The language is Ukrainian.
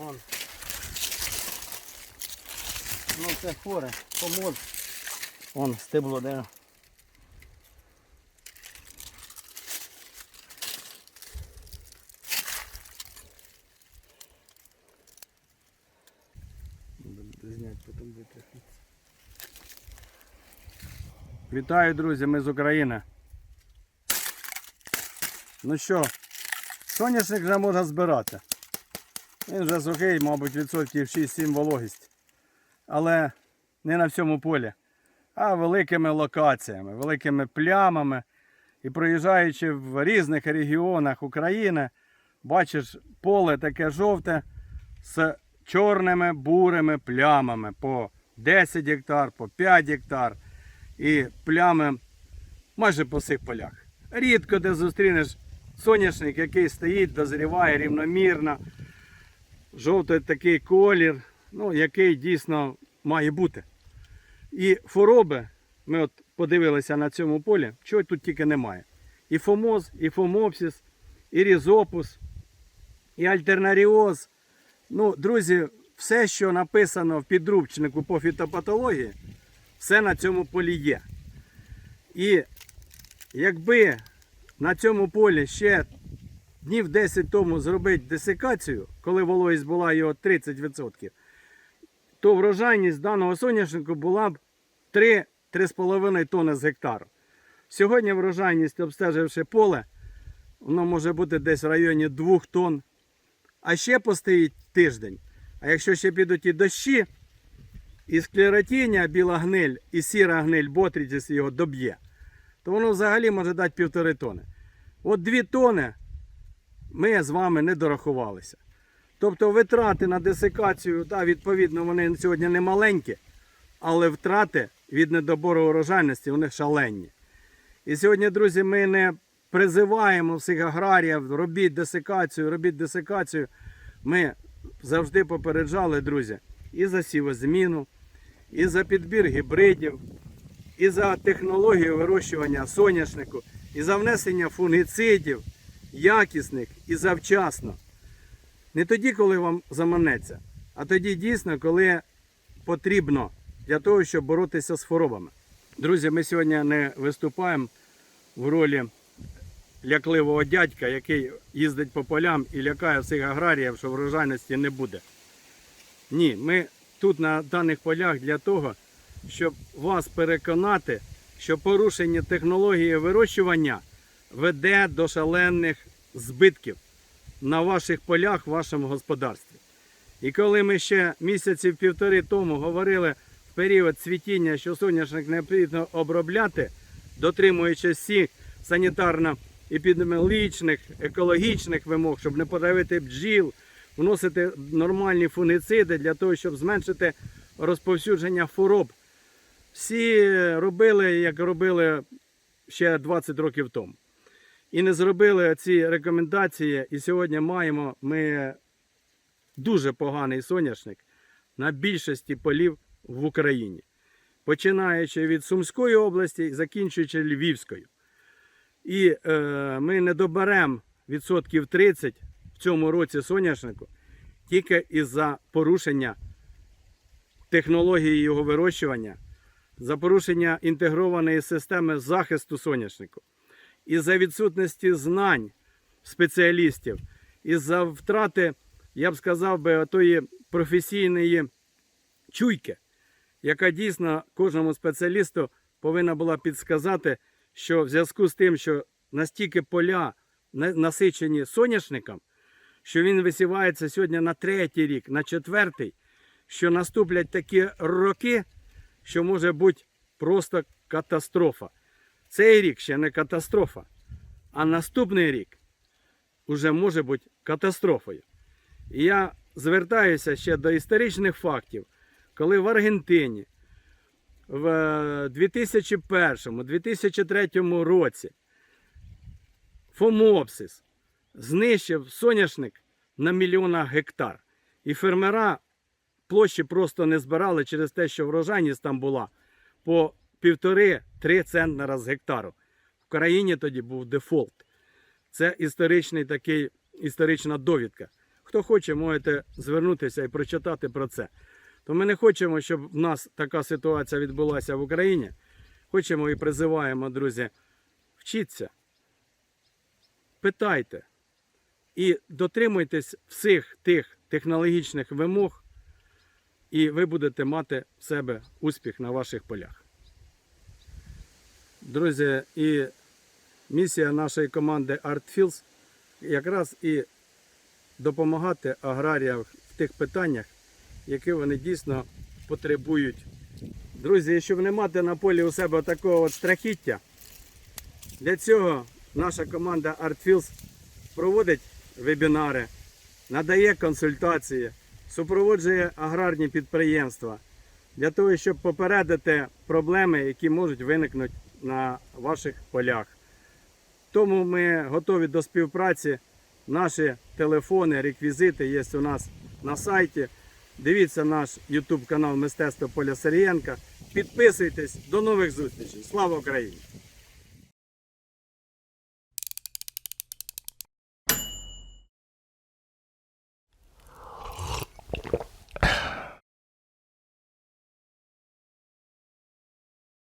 Он. Ну це хворе, помод. Вон стебло, де. Знять, потім. Вітаю, друзі, ми з України. Ну що, соняшник вже можна збирати. Він вже сухий, мабуть, відсотків 6-7 вологість. Але не на всьому полі, а великими локаціями, великими плямами. І проїжджаючи в різних регіонах України, бачиш поле таке жовте з чорними бурими плямами по 10 гектар, по 5 гектар. І плями майже по всіх полях. Рідко де зустрінеш соняшник, який стоїть, дозріває рівномірно. Жовтий такий колір, ну, який дійсно має бути. І хвороби, ми от подивилися на цьому полі, чого тут тільки немає. І фомоз, і фомопсис, і різопус, і альтернаріоз. Ну, друзі, все, що написано в підрубчнику по фітопатології, все на цьому полі є. І якби на цьому полі ще днів 10 тому зробити десикацію, коли вологість була його 30%, то врожайність даного соняшнику була б 3-3,5 тонни з гектару. Сьогодні врожайність, обстеживши поле, воно може бути десь в районі 2 тонн. А ще постоїть тиждень. А якщо ще підуть і дощі, і склеротіння, біла гниль, і сіра гниль, ботрітіс його доб'є, то воно взагалі може дати півтори тони. От 2 тони ми з вами не дорахувалися. Тобто витрати на десикацію, да, відповідно, вони сьогодні не маленькі, але втрати від недобору урожайності вони шалені. І сьогодні, друзі, ми не призиваємо всіх аграріїв, робіть десикацію, робіть десикацію. Ми завжди попереджали, друзі, і за сівозміну, і за підбір гібридів, і за технологію вирощування соняшнику, і за внесення фунгіцидів, якісних і завчасно. Не тоді, коли вам заманеться, а тоді дійсно, коли потрібно для того, щоб боротися з хворобами. Друзі, ми сьогодні не виступаємо в ролі лякливого дядька, який їздить по полям і лякає всіх аграріїв, що врожайності не буде. Ні, ми тут на даних полях для того, щоб вас переконати, що порушення технології вирощування веде до шалених збитків на ваших полях, в вашому господарстві. І коли ми ще місяців півтори тому говорили в період цвітіння, що соняшник необхідно обробляти, дотримуючись всіх санітарно-епідеміологічних, екологічних вимог, щоб не подавити бджіл, вносити нормальні фунгіциди для того, щоб зменшити розповсюдження хвороб. Всі робили, як робили ще 20 років тому. І не зробили ці рекомендації. І сьогодні маємо ми дуже поганий соняшник на більшості полів в Україні, починаючи від Сумської області закінчуючи Львівською. І е, ми не доберемо відсотків 30 в цьому році соняшнику тільки із-за порушення технології його вирощування, за порушення інтегрованої системи захисту соняшнику, із-за відсутності знань спеціалістів, із-за втрати, я б сказав би, тої професійної чуйки, яка дійсно кожному спеціалісту повинна була підсказати, що в зв'язку з тим, що настільки поля насичені соняшником, що він висівається сьогодні на третій рік, на четвертий, що наступлять такі роки, що може бути просто катастрофа. Цей рік ще не катастрофа, а наступний рік вже може бути катастрофою. І я звертаюся ще до історичних фактів, коли в Аргентині в 2001-2003 році Фомопсис знищив соняшник на мільйонах гектар. І фермера площі просто не збирали через те, що врожайність там була по півтори-три центнера з гектару. В країні тоді був дефолт. Це історичний такий, історична довідка. Хто хоче, можете звернутися і прочитати про це. То ми не хочемо, щоб в нас така ситуація відбулася в Україні. Хочемо і призиваємо, друзі, вчіться, питайте і дотримуйтесь всіх тих технологічних вимог, і ви будете мати в себе успіх на ваших полях. Друзі, і місія нашої команди ArtFields якраз і допомагати аграріям в тих питаннях, які вони дійсно потребують. Друзі, щоб не мати на полі у себе такого от страхіття, для цього наша команда ArtFields проводить вебінари, надає консультації, супроводжує аграрні підприємства для того, щоб попередити проблеми, які можуть виникнути на ваших полях. Тому ми готові до співпраці. Наші телефони, реквізити є у нас на сайті. Дивіться наш YouTube канал Мистецтво Поля Сергієнка. Підписуйтесь. До нових зустрічей. Слава Україні!